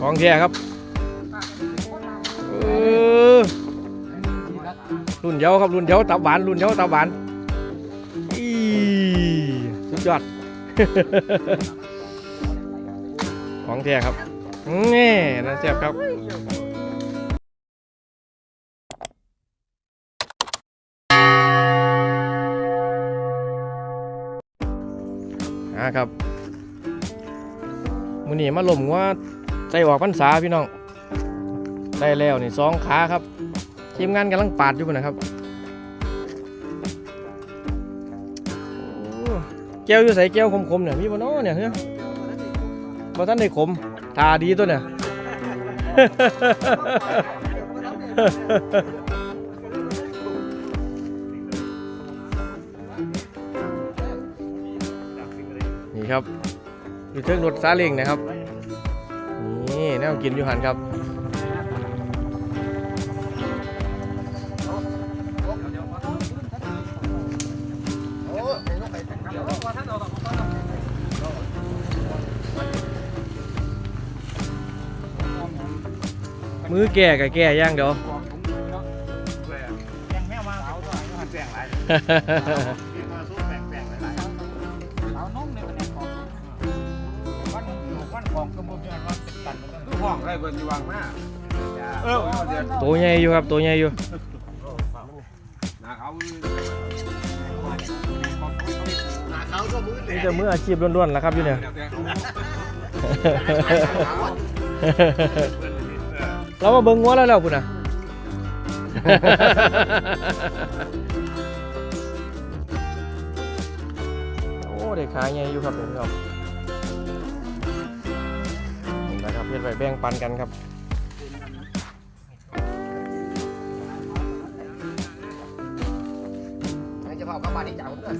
ของแท้ครับเออรุ่นเยาครับรุ่นเยาตับหวานรุ่นเยาตับหวานอีสุดยอด ของแท้ครับนี่นั่นแซ่บครับอ่าครับมือนี้มาลมว่า ใจออกพรรษาพี่น้องได้แล้วนี่สองขาครับทีมงานกำลังปาดอยู่นะครับแก้วอยู่ใส่แก้วคมๆเนี่ยมีบ่นาะเนี่ยเฮ้ยบ่ท่านได้ขมทาดีตัวเนี่ยนี่ครับอยู่เทิงรถซาเล้งนะครับ วกินอยู่หันครับมือแก่กับแก่ย่างเดี๋ยวยังแมวมาเขาตัวหันแสงหลาย มันต้องห้องไรเบิ่งอยู่วางหน้าเออเดี๋ยวตัวใหญ่อยู่ครับตัวใหญ่อยู่นาเขานาเขาก็มือนี่จะมืออาชีพล้วนๆแล้วครับอยู่เนี่ยเรามาเบิ่งงัวแล้วแล้วพุ่นน่ะโอ้ได้ขายใหญ่อยู่ครับเดี๋ยวพี่น้ ครับเพื่อนไปแบ่งปันกันครับจะเผากระบาดที่จ่าผมด้วย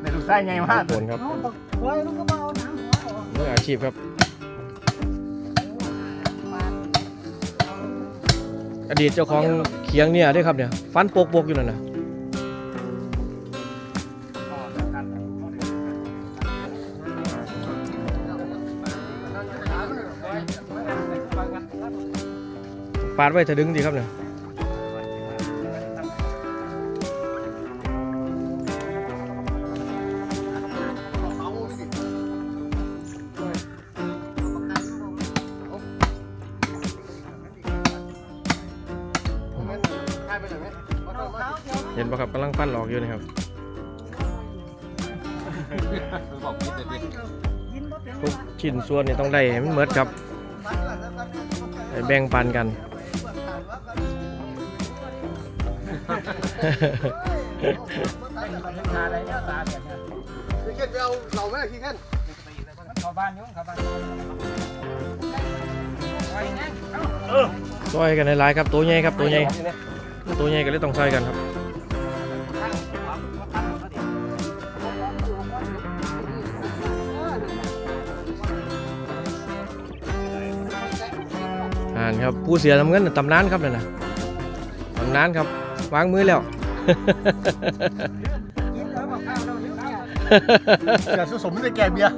ในดูไส้ไงมากขอบคุณครับเฮ้ยลูกก็มาเอาหนังหัวออกมืออาชีพครับ อดีตเจ้าของเขียงเนี่ยด้วยครับเนี่ย ฟันโปกๆอยู่นั่นน่ะ ปาดไว้ถ้าดึงดีครับเนี่ยเห็นปะครับกำลังฟันออกอยู่นะครับบอกคิดเลยดิกินบ่เป็นทุกชิ้นส่วนนี่ต้องได้ให้มันเหมือนครับให้แบ่งปันกัน พี่เข็นไปเอาเราไหมพี่เข็นข้าบ้านยุ่งข้าบ้านซอยกันหลายๆครับตัวใหญ่ครับตัวใหญ่ตัวใหญ่ก็เลยต้องซอยกันครับอ่านครับผู้เสียทำเงินตำนานครับนั่นนะตำนานครับ วางมือแล้วกินแล้วบอกข้าวเราเยอะเนี่ยอย่าสมในแก่เบียร์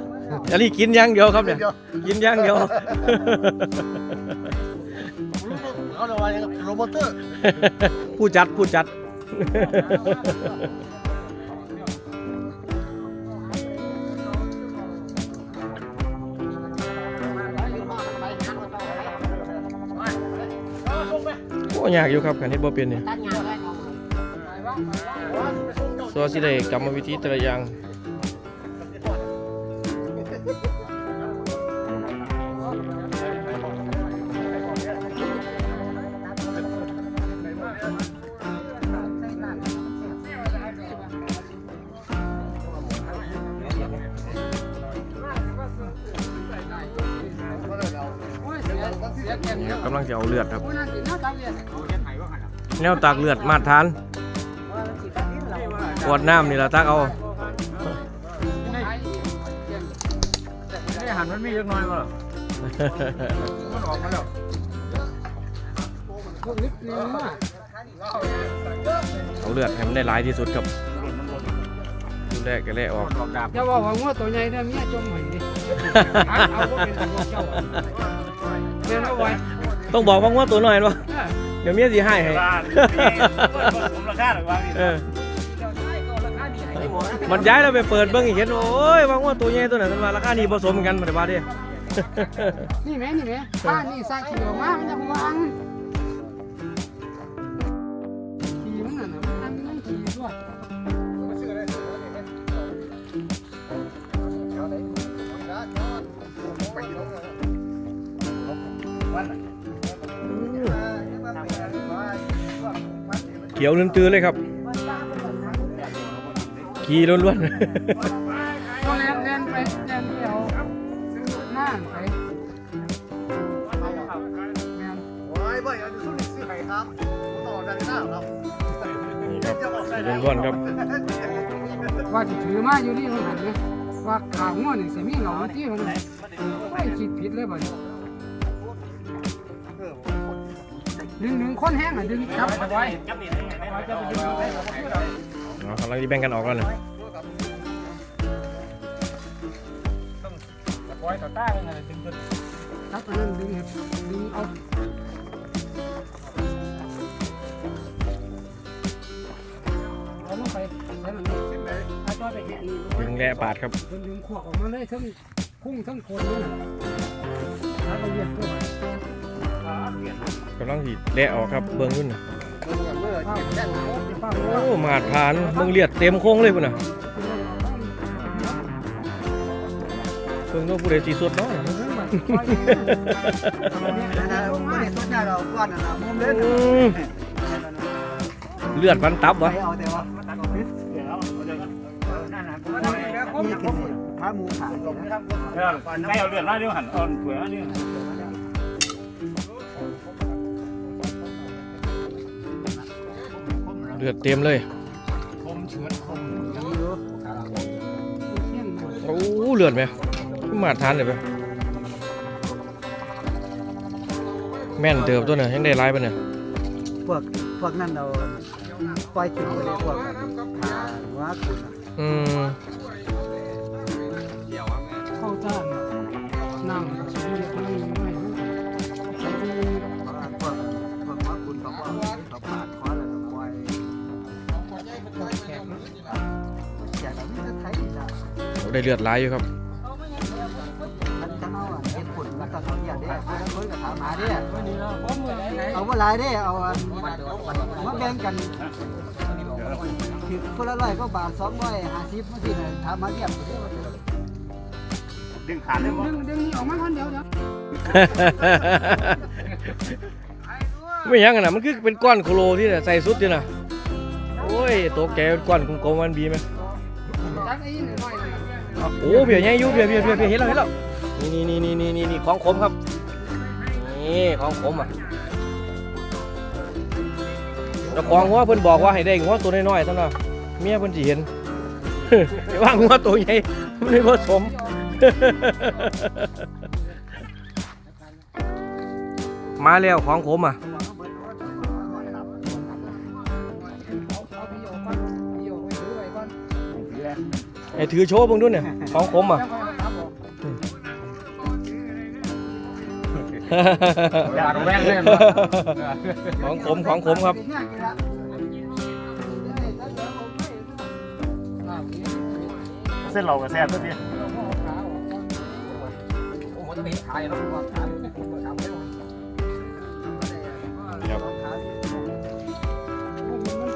อันนี้กินอย่างเดียวครับเนี่ยเดียวกินอย่างเดียว เขาเรียกว่าโรโมเตอร์ผู้จัดผู้จัด โอ้ยากอยู่ครับกันที่บ่เป็นเนี่ย สัวสิได้กรรมวิธีแต่ละอย่างนี่ครับกำลังจะเอาเลือดครับ แนวตากเลือดมาตรฐาน ขวดน้ำนี่ละตักเอานี่หันมันมีเล็กน้อยมั้งมันออกมาแล้วเอาเลือดให้มันได้หลายที่สุดครับดูแรกก็แลกออกออกดาบอย่าบอกว่างัวตัวใหญ่เนี่ยเมียจมหอยดิเอาพวกเป็นตัวเจ้าเรียนเอาไว้ต้องบอกว่างัวตัวน้อยบ่เดี๋ยวเมียสิให้ให้บ้านผมราคาหรือว่าเออ มันย้ายเราไปเปิดเบิ่งอีกเห็นโอ้ยว่างัวตัวใหญ่ตัวนั้นมันว่าราคานี้บ่สมกันบ่ได้ว่าเด้นี่แม่นี่แม่บ้านนี่ใส่ขี้ออกมามันจะวางขี้มันน่ะนะมันนั่งขี้ด้วยเขียวลืนตื้อเลยครับ ขี่ล้วนก็เล่นเล่นไปเล่นเดียวนั่นไปแม่นโอ้ยบ่อยอันนี้สุดนี่ซื้อไข่ครับต่อจากหน้าครับๆนี่ครับขี่ล้วนๆครับว่าจะถือมาอยู่นี่มันหันเลยว่าข่าวง้อนี่สิมีเหล่าที่มันไม่คิดผิดเลยบ่เนี่ยดึงดึงคนแห้งอะดึงจับเอาไว้จับนี่ได้ไงได้จะไปดูได้ เอากำลังที่แบ่งกันออกแล้วนะปล่อยต่อต้าเลยนะดึงจนจับอันนั้นดึงให้ดึงเอาเอาลงไปใส่มันนี่ถ้าจ้อยไปแหะนี่ดึงแร่ปาดครับดึงดึงขวกออกมาเลยทั้งพุ่งทั้งคนเลยแล้วเราเรียกตัวไปกำลังสิแร่ออกครับเบิ่งขึ้นนะ โอ้มาดผ่านเบิ่งเลียดเต็มโค้งเลยพุ่นน่ะเบิ่งว่าผู้ใดสิสดเนาะนะไม่ได้ต้นหน้าเราก้อนนะมุมเล่นอืมเลือดพันตับวะไม่เอาแต่ว่าเดี๋ยวเอาเดี๋ยวนั่นนะมีกินผ้าหมูขายเออไม่เอาเดือดร้อนเดี๋ยวหันอ่อนเผื่อเเลือดเต็มเลยคมเฉือนคมโอ้เลือดไหมมาดทานเลยไหมแม่นเติบตัวน่ะยังได้หลายปะเนี่ยพวกพวกนั้นเราปล่อยกินไปเลยพวกขาว่าคุณอืม ได้เลือดหลายอยู่ครับมันจะเอาเห็ดผลแล้วก็เขาอยากได้คนก็ถามหาเด้วันนี้เราพร้อมเลยไหนเอาว่าหลายเด้เอามาแบ่งกันคือคนละร้อยก็บาทสองร้อยห้าสิบมาสิถามมาเรียบดึงขาดดึเลยงมั้ดึงดึงนี่ออกมาคนเดียวเดี๋ยวไม่ยังกันนะมันคือเป็นก้อนโคโลที่ใส่สุดนี่นะโอ้ยตัวแกเป็นก้อนกลมๆมันบีไหมจักไอ้นี่หน่อย โอ้เบียร์ใหญ่อยู่เบียร์เบียร์เบียร์เบียร์เห็นแล้วเห็นแล้วนี่นี่นี่นี่นี่นี่ของขมครับนี่ของขมอะเจ้าของหัวเพิ่นบอกว่าให้ได้หัวตัวน้อยๆเท่านั้นเมียเพิ่นสิเห็นแต่ว่าหัวตัวใหญ่ไม่ผสมมาแล้วของขมอะ ไอ้ถือโชว์เบิ่งดูเนี่ยของขมอะแล้วก็ครับผมอยากแรงเลยของขมของขมครับเส้นเรากับแซ่บตัวนี้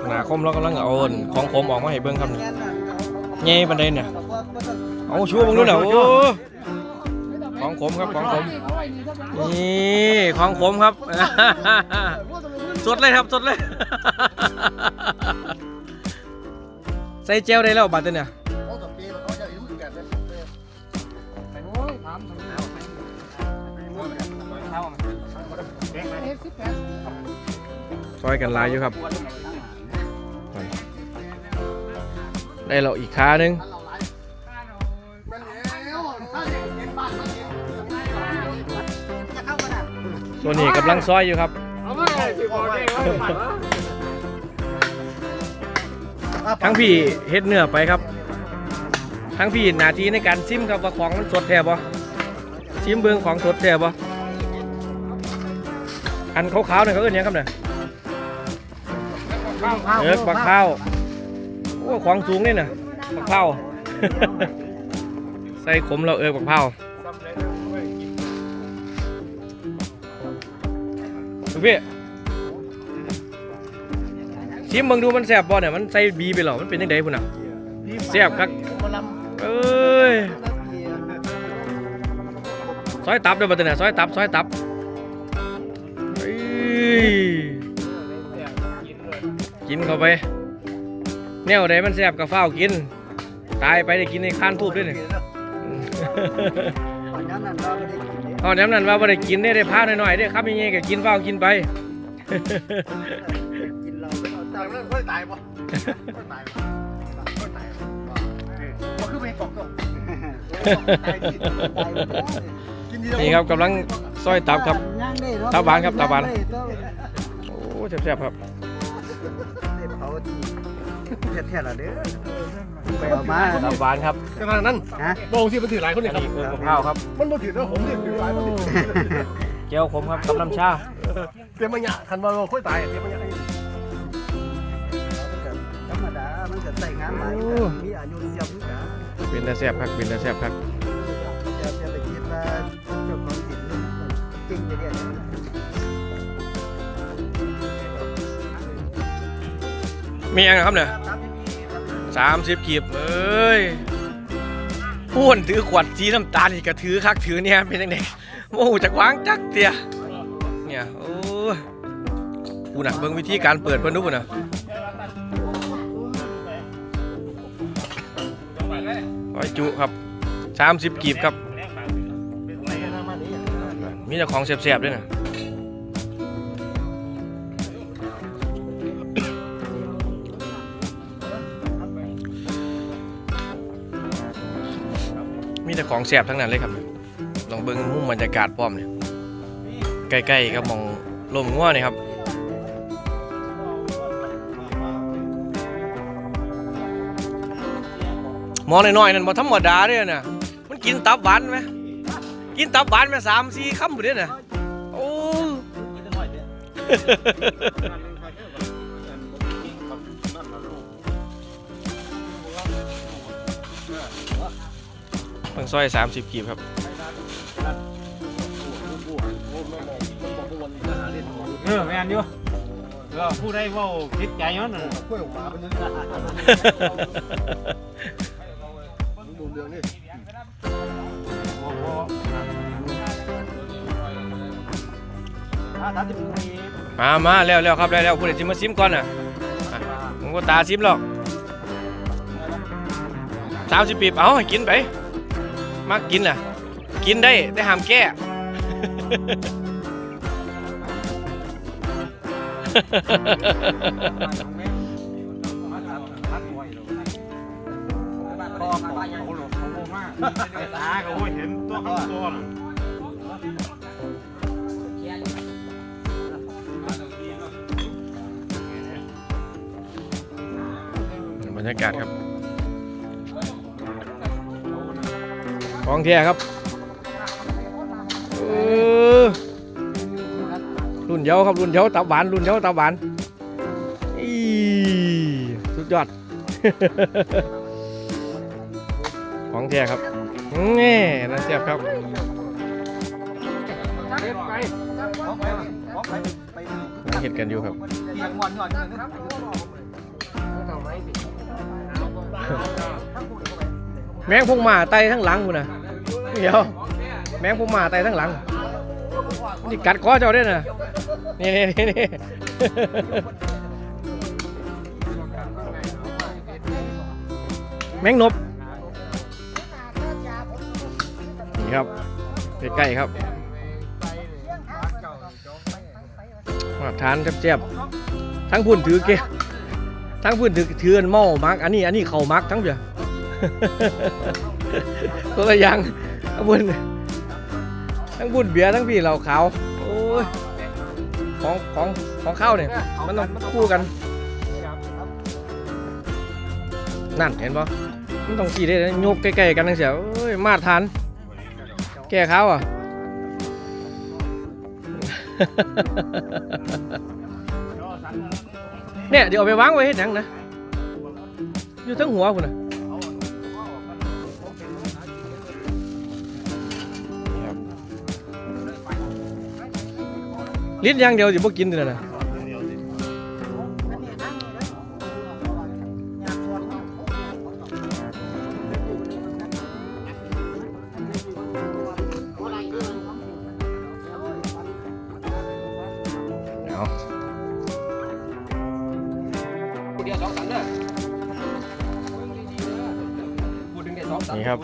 หนาคมเรากำลังเอาอันของขมออกมาให้เบิ่งครับนี่ ใหญ่ปานใดเนี่ยเอาชูเบิ่งดูน่ะโอ้ของขมครับของขมนี่ของขมครับ สดเลยครับสดเลย ใส่เจลได้แล้วบัดเนี่ยโอ้ยถามทำไมเอฟสิบแปดซอยกันหลายอยู่ครับ ได้แล้วอีกขาหนึงส่วนนี้กำลังซอยอยู่ครับทั้งพี่เฮ็ดเนื้อไปครับ ทั้งพี่หนาทีในการซิมครับว่าของมันสดแท้บ่ชิมเบืองของสดแซ่บบ่อันขาวๆนี่เขาเอิ้นหยังครับเนี่ยเอิ้นบักข้าว โอ้ของสูงนี่น่ะบักข้าวใส่ขมเราเอิ้นบักข้าวลูพี่ชิมเบิ่งดูมันแซ่บบ่เนี่ยมันใส่บีไปหรอมันเป็นจังไดพุ่นน่ะแซ่บคักเอ้ยซอยตับด้วยบัดเนี่ยซอยตับซอยตับเอ้ยกินเข้าไป แนวใดมันแซ่บกับฟ้าวกิน ตายไปได้กินในคานทูบด้วยเนี่ยตอนนั้นเราไม่ได้กินเนี่ยตอนนั้นว่าบ่ได้กินได้ได้พาหน่อยๆได้ครับยังไงก็กินฟ้าวกินไปกินเราไม่เอาตาตัยงค์มันค่อยตายป่ะค่อยตายค่อยตายมันคือไปกอกตัวตายที่กินดีนี่ครับกำลังซอยตับครับย่างได้เะตับหวานครับตับหวานย่งได้ต้องโอ้แซ่บๆครับได้ เผาทีแท้ๆล่ะเด้อไปเอามาตับหวานครับขนาดนั้นฮะโบงที่มันถือหลายคนอัเนี่ยนครับ นี้เอิ้นกับข้าวครับมันบ่ถือแล้วผมเนี่ยถือหลายคนเจียวขมครับกับน้ำชาเตรียมมันหยาคันว่าค่อยตายเตรียมมันหยาธรรมดา มันก็ใส่งานหลายโอ้มีอายุเสียบอยู่จ้ะเป็นแต่แซ่บครับเป็นแต่แซ่บครับอย่าอย่าไปคิดว่าเจ้าของกินมันเก่งจะเรียนมีอย่างครับเนี่ย สามสิบกีบเอ้ยพูนถือขวดสีน้ำตาลอีกก็ถือคักถือเนี่ยเป็นยังไงโอ้โหจากวางจักเตียเนี่ยโอ้กูน่ะเบิ่งวิธีการเปิดเพิ่นดูพุ่นน่ะร้อจุครับสามสิบกีบครับ มีแต่ของเสียบๆด้วยนะ แต่ของเสียบทั้งนั้นเลยครับลองเบิ้งมุมบรรยากาศป้อมเนี่ยใกล้ๆกับมองลมงัวนี่ครับหมอน้อยๆนั่นบ่ธรรมดาเด้อน่ะมันกินตับหวานไหมกินตับหวานมาสามสี่คำพุ่นเด้อน่ะโอ้ บางซอยสามสิบกีบครับเออแม่นอยู่เออผู้ใดเว้าคิดใจย้อนน่ะค่อยออกมาเป็นยังไงดูเรื่องนี่บ่บ่ถ้าถ้าจะมีมามาแล้วแล้วครับแล้วแล้วคุณเดี๋ยวชิมมาซิมก่อนน่ะอะผมก็ตาซิมหรอกสามสิบปีบเอาให้กินไป มากินน่ะ กินได้แต่ห้ามแก้ตาก็โอ้ยเห็นตัวคำตัวน่ะบรรยากาศครับ ของเทียครับเออรุ่นเยาครับรุ่นเยาตับหวานรุ่นเยาตับหวานอีสุดยอด ของเทียครับนี่น่าเสียบครับเก็บไปน่าเห็ดกันอยู่ครับเตียงหมอนหย่อนอย่างนั้นแมงพงมาไตทั้งหลังคุณนะ เดี๋ยว แมงพงหมาไตทั้งหลังนี่กัดคอเจ้าด้วยนะนี่นี่นี่นี่แมงนบนี่ครับใกล้ๆครับมาทานเจ็บๆทั้งพุ่นถือเกะทั้งพุ่นถือถืออันหม้อมักอันนี้อันนี้เข่ามักทั้งเดียวตัวละอย่าง ทั้งบุญทั้งบุญเบียร์ทั้งพี่เหล่าขาวโอ้ยของของของข้าวเนี่ยมันต้องคู่กันนั่นเห็นปะมันต้องขี่ได้โยกใกล้ๆกันนั่นเสียเอ้ยมาทาน แก้ข้าวอะเนี่ยเดี๋ยวเอาไปวางไว้ให้หนังนะอยู่ทั้งหัวคุณนะ ลิ้นอย่างเดียวสิบ่กินเลยนะเอาเดียวนเด้อพูดสองสันนี่ครับ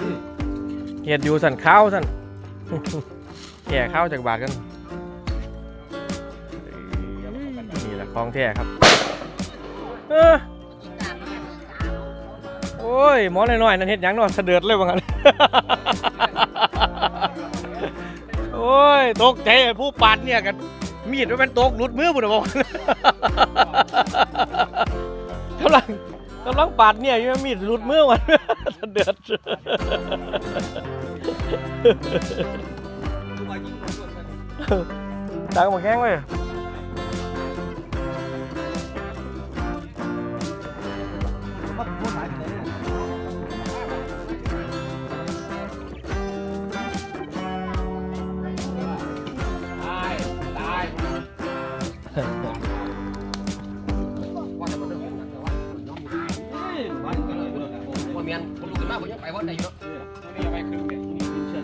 เห็ดอยู่สันข้าวสันแก่ข้าวจากบาทกัน ของแท้ครับเอ้อโอ้ยหมอน้อยๆนั่นเห็ดหยังเนอนเสดือดเลยว่างั้น โอ้ยตกใจไอ้ผู้ปาดเนี่ยกันมีดมันเป็นตกหลุดมือบุญบอกกำลังกำลังปาดเนี่ยอยู่มีดหลุดมือวันเสดือดดังหมดแข้งเลย มียนคนลุกขึ้นมาผมยังไปวันไหนอยู่เนาะนี่ไปคือเนี่ยนี่เชิญ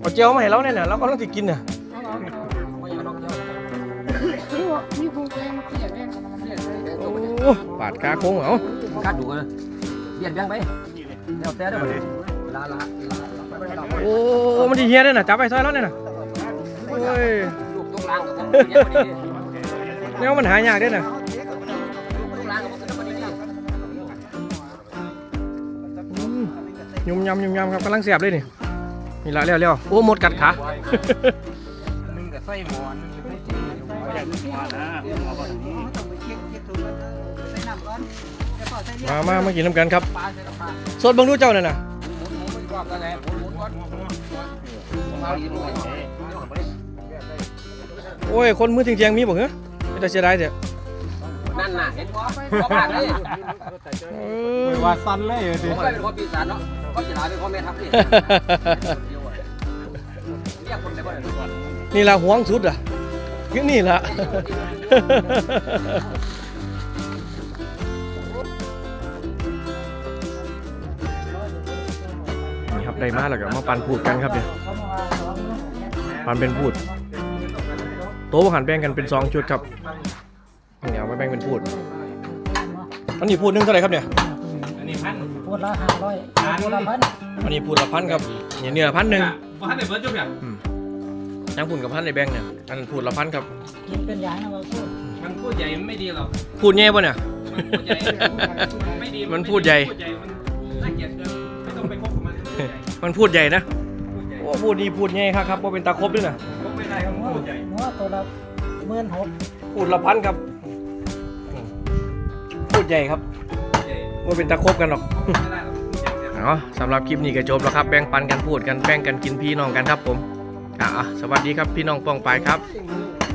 เอาเจียวมาให้เราเนี่ยนะเราก็ต้องสิกินเนี่ยนี่ว่ามีผู้แกมาเกลียดแม่งเกลียดเลยโอ้ปาดกาโค้งเอาคาดดูกันเบียนแบงไปเดี๋ยวแต่เดี๋ยวลาลาลาโอ้มันดีเฮียเนี่ยนะจับไปซอยแล้วเนี่ยนะโอ้ยลูกตรงล่างกับผมเยอะพอดีเนี่ยมันหายากเด้วยนะตรงล่างกับผมก็พอดีอืมยุ่มยำยุ่มยำครับกำลังเสียบเลยนี่นี่ละเร็วเร็วโอ้หมดกัดขามึงกับไส้หมอนมึงไม่จริงอยากมานะเอาแบบนี้ต้องไปเช็คเช็คถูกมันใส่น้ำก่อนแล้วก็ใส่เลือดมามามากินน้ำกันครับปลาใส่น้ำปลาสดเบังดูเจ้าเนี่ยนะหมุนหมุนมันก็กันแหละ โอ้ย คนมือเทียงๆมีบ่เหรอไม่ต้องเสียดายเถอะนั่นน่ะเห็นบ่บ่ปากเลยเออว่าสั้นเลยผมก็เป็นคนปีศาจเนาะเขาจะลาเป็นพ่อแม่ทัพนี่เรียกคนได้บ่เนี่ยนี่ละห่วงสุดอะนี่ละนี่ครับได้มาแล้วก็มาปันพูดกันครับเนี่ยปันเป็นพูดโต๊ะหันแบ่งกันเป็นสองชุดครับเนี่ยเอาไปแบ่งเป็นพูด อันนี้พูดหนึงเท่าไหร่ครับเนี่ย อันนี้พันพูดละห้าร้อยพูดละพันอันนี้พูดละพันครับเนี่ยเนื้อพันหนึ่งพันเดี๋ยวเบิร์ดจบอย่างอืมยังพูดกับพันในแบ่งเนี่ย อันนั้นพูดละพันครับ กินเป็นอย่างนะเราพูดมันพูดใหญ่มันไม่ดีหรอก พูดแง่ป่ะเนี่ย มันพูดใหญ่ไม่ดีมันพูดใหญ่พูดใหญ่ มันน่าเกลียดเกินไม่ต้องไปคบกับมันพูดใหญ่มันพูดใหญ่นะ พูดใหญ่ โอ้พูดดีพูดแง่ครับครับว่าเป็นตาครบด้วยนะคบ ไม่ได้ก็พูดใหญ่หัวตัวละหมื่นหกพูดละพันครับอืมพูดใหญ่ครับใหญ่ว่าเป็นตาครบกันหรอกไม่ได้หรอกพูดใหญ่เกินเอาสำหรับคลิปนี้ก็จบแล้วครับแบ่งปันกันพูดกันแบ่งกันกินพี่น้องกันครับผมอะอะสวัสดีครับพี่น้องป้องปายครับเ